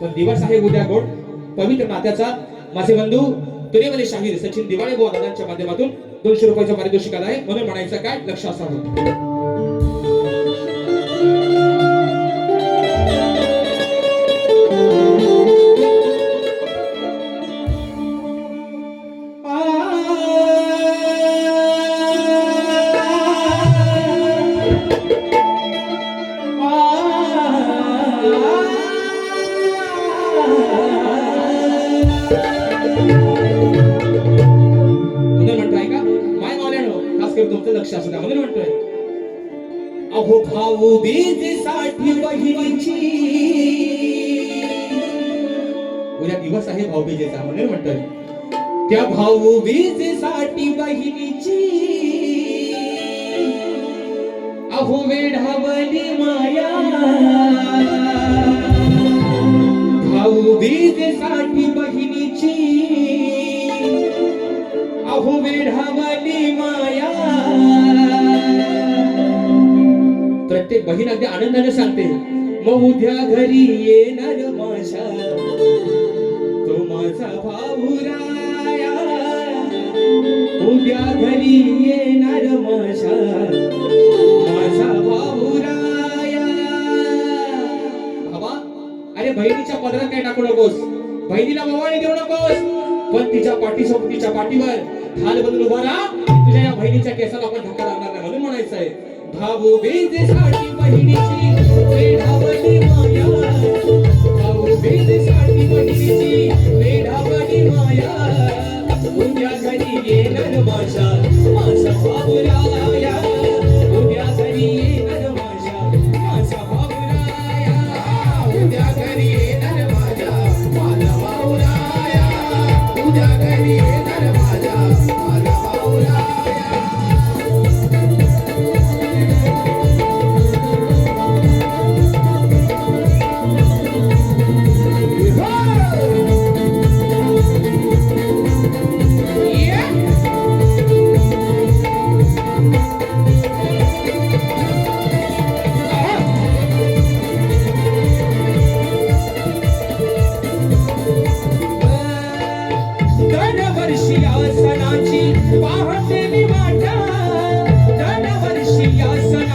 पण दिवस आहे उद्या गोड पवित्र नात्याचा माझे बंधू तुरीमध्ये शाहीर सचिन दिवाळे बुवा दादांच्या माध्यमातून दोनशे रुपयाचा पारितोषिक आहे म्हणून म्हणायचं काय लक्ष असावं. खास लक्ष असू द्या. म्हणून म्हणतोय अहो भाऊ बीजेसाठी बहिणीची उद्या दिवस आहे भाऊबीजेचा म्हणून म्हणतोय त्या भाऊ बीजेसाठी बहिणीची अहो वेढावली माया. भाऊ बीजेसाठी बहिणीची अहो वेढावली माया. प्रत्येक बहीण अगदी आनंदाने सांगते. मग उद्या घरी येणार माझ्या. तो माझा भाऊराया उद्या घरी येणार माझ्या. माझा भाऊराया बाबा अरे बहिणीच्या पदरात काय टाकू नकोस. बहिणीला मवाणी देऊ नकोस. पण तिच्या पाठीसोबत तिच्या पाठीवर ढाल बदल उभा राहा. तुझ्या या बहिणीच्या केसाला आपण आहे भाऊ बहिणीची वेढावली माया. भाऊ बहिणीची वेढावली माया. उद्या घरी येणार माझ्या माझा उद्या घरी येणार माझ्या माझा उद्या घरी येणार माझ्या माझा उद्या घरी येणार माझ्या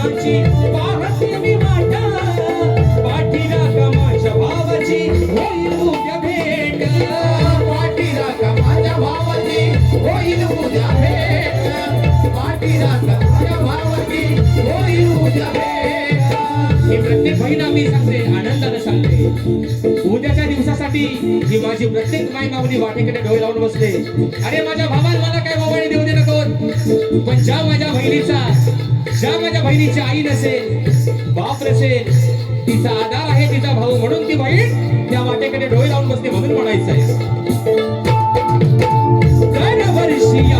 या पाहते मी वाटा पाठीला माझ्या भावाची होईल उद्या भेट. पाठीला का माझ्या भावाची होईल उद्या भेट. पाठीला का माझ्या भावाची होईल उद्या भेट. प्रत्येक बहीण सांगते आनंदाने सांगते. उद्याच्या दिवसासाठी ही माझी प्रत्येक माय माऊली वाटेकडे डोळे लावून बसते. अरे माझ्या भावाला मला काय भावाने देऊ दे नको पण ज्या माझ्या बहिणीचा ज्या माझ्या बहिणीची आई नसेल बाप नसेल तिचा आधार आहे तिचा भाऊ म्हणून ती बहीण त्या वाटेकडे डोळे लावून बसते म्हणून म्हणायचं आहे. दरवर्षी या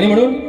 आणि म्हणून